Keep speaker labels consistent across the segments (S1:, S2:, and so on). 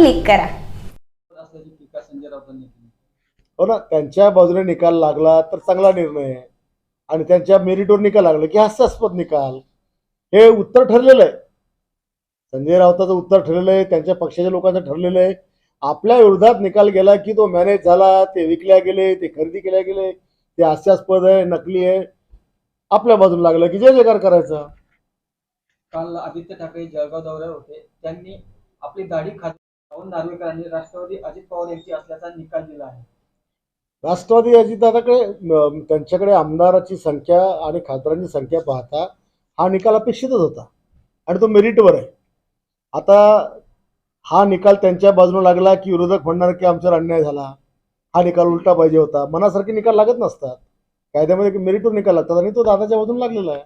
S1: Click करा.
S2: हो ना त्यांच्या बाजूने निकाल लागला तर चांगला निर्णय आहे. आणि त्यांच्या मेरिटवर निकाल लागला की हास्यास्पद निकाल. हे उत्तर ठरलेलं आहे. संजय राऊताचं उत्तर ठरलेलं आहे त्यांच्या पक्षाच्या लोकांचं ठरलेलं आहे. आपल्या विरोधात निकाल गेला की तो मॅनेज झाला ते विकल्या गेले ते खरेदी केल्या गेले ते हास्यास्पद आहे नकली आहे. आपल्या बाजूला लागलं की जय जयकार करायचा.
S3: काल आदित्य ठाकरे जळगाव दौऱ्यावर होते. त्यांनी आपली दाढी खात राहुल नार्वेकरांनी राष्ट्रवादी अजित पवार यांची असल्याचा निकाल दिला आहे.
S2: राष्ट्रवादी अजितदादाकडे त्यांच्याकडे आमदाराची संख्या आणि खासदारांची संख्या पाहता हा निकाल अपेक्षितच होता आणि तो मेरिटवर आहे. आता हा निकाल त्यांच्या बाजूने लागला की विरोधक म्हणणार की आमच्यावर अन्याय झाला हा निकाल उलटा पाहिजे होता. मनासारखे निकाल लागत नसतात. कायद्यामध्ये मेरिटवर निकाल लागतात आणि तो दादाच्या बाजूने लागलेला आहे.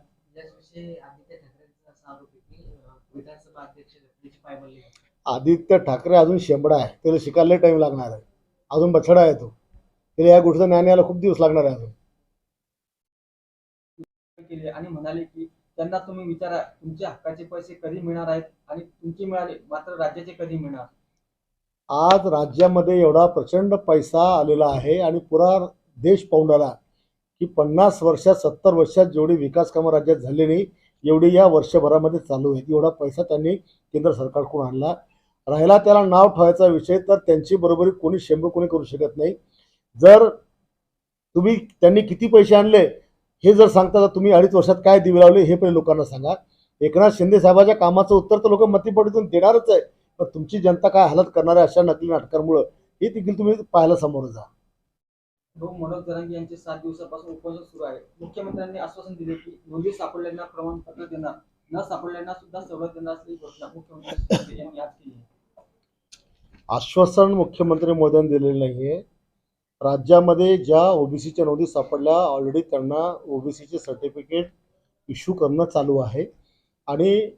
S4: आदित्य
S2: ठाकरे अजून शेंबडा आहे. त्याला शिकायला टाईम लागणार आहे. अजून बछडा आहे तो. त्याला या गोष्टीचं ज्ञान यायला खूप दिवस लागणार आहे अजून.
S3: केली आणि म्हणाले की त्यांना तुम्ही विचारा तुमच्या हक्काचे पैसे कधी मिळणार आहेत आणि तुमचे मिळाले मात्र राज्याचे कधी मिळणार?
S2: आज राज्यामध्ये एवढा प्रचंड पैसा आलेला आहे आणि पुरा देश पाहून आला की पन्नास वर्षात सत्तर वर्षात जेवढी विकास कामं राज्यात झाली नाही एवढी या वर्षभरामध्ये चालू आहेत. एवढा पैसा त्यांनी केंद्र सरकारकडून आणला. राहिला त्याला नाव ठेवायचा विषय तर त्यांची बरोबरी कोणी शेंबू कोणी करू शकत नाही. जर तुम्ही त्यांनी किती पैसे आणले हे जर सांगता तर तुम्ही अडीच वर्षात काय दिवे लावले हे पहिले लोकांना सांगा. एकनाथ शिंदे साहेबाच्या कामाचं उत्तर तर लोक मतीपटीतून देणारच आहे पण तुमची जनता काय हालत करणाऱ्या अशा नकली नाटकांमुळं हे देखील तुम्ही पाहायला समोर जा.
S3: मनोज जरांगे यांचे सात दिवसापासून उपोषण सुरू आहे. मुख्यमंत्र्यांनी आश्वासन दिले की दोन्ही सापडल्यांना प्रमाणपत्र देणार न सापडल्यांना सुद्धा सवलत देणार असल्याची घोषणा मुख्यमंत्री यांनी आज केली.
S2: आश्वासन मुख्यमंत्री मोदयांनी दिलेलं नाही आहे राज्यामध्ये ज्या ओबीसीच्या नोंदी सापडल्या ऑलरेडी त्यांना ओबीसीचे सर्टिफिकेट इश्यू करणं चालू आहे. आणि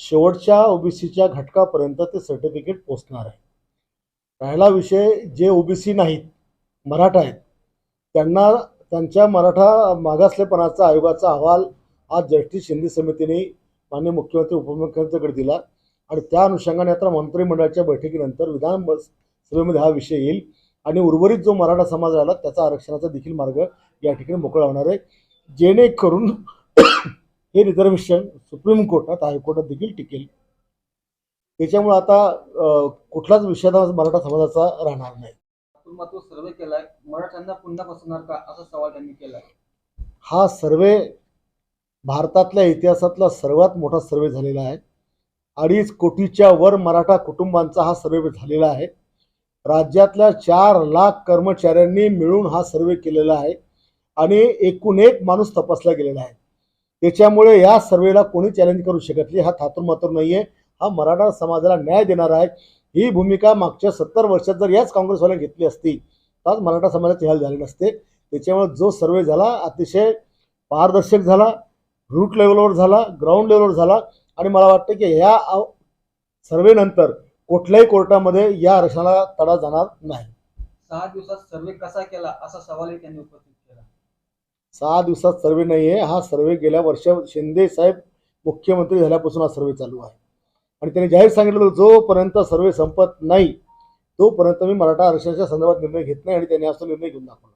S2: शेवटच्या ओबीसीच्या घटकापर्यंत ते सर्टिफिकेट पोचणार आहे. राहिला विषय जे ओबीसी नाहीत मराठा आहेत त्यांना त्यांच्या मराठा मागासलेपणाचा आयोगाचा अहवाल आज जस्टिस शिंदे समितीने माननीय मुख्यमंत्री उपमुख्यमंत्र्यांकडे दिला. आणि त्या अनुषंगाने आता मंत्रिमंडळाच्या बैठकीनंतर विधान सभेमध्ये हा विषय येईल. आणि उर्वरित जो मराठा समाज राहिला त्याचा आरक्षणाचा देखील मार्ग या ठिकाणी मोकळा होणार आहे. जेणेकरून हे रिझर्वेशन सुप्रीम कोर्टात हायकोर्टात देखील टिकेल. त्याच्यामुळे आता कुठलाच विषय आता मराठा समाजाचा राहणार नाही.
S3: तो सर्वे केलाय. मराठ्यांना पुन्हा फसवणार का? असा सवाल त्यांनी केलाय.
S2: हा सर्वे भारतातल्या इतिहासातला सर्वात मोठा सर्वे झालेला आहे. अडीच कोटीच्या वर मराठा कुटुंबांचा हा सर्वे झालेला आहे. राज्यातल्या चार लाख कर्मचाऱ्यांनी मिळून हा सर्वे केलेला आहे आणि एकूण एक माणूस तपासला गेलेला आहे. त्याच्यामुळे या सर्वेला कोणी चॅलेंज करू शकत नाही हा थातूर नाही आहे हा मराठा समाजाला न्याय देणार आहे. ही भूमिका मागच्या सत्तर वर्षात जर याच काँग्रेसवाल्याने घेतली असती तर आज मराठा समाजाची हाल झाले नसते. त्याच्यामुळे जो सर्वे झाला अतिशय पारदर्शक झाला रूट लेवलवर झाला ग्राउंड लेवलवर झाला. आणि मला वाटतं की या आव- सर्वेनंतर कुठल्याही कोर्टामध्ये या आरक्षणाला तडा जाणार नाही.
S3: सहा दिवसात सर्वे कसा केला असा सवालही त्यांनी उपस्थित केला.
S2: सहा दिवसात सर्वे नाही आहे हा सर्वे गेल्या वर्ष शिंदे साहेब मुख्यमंत्री झाल्यापासून हा सर्वे चालू आहे. आणि त्यांनी जाहीर सांगितलं जोपर्यंत सर्वे संपत नाही तोपर्यंत मी मराठा आरक्षणाच्या संदर्भात निर्णय घेत नाही आणि त्यांनी तो निर्णय घेऊन दाखवला.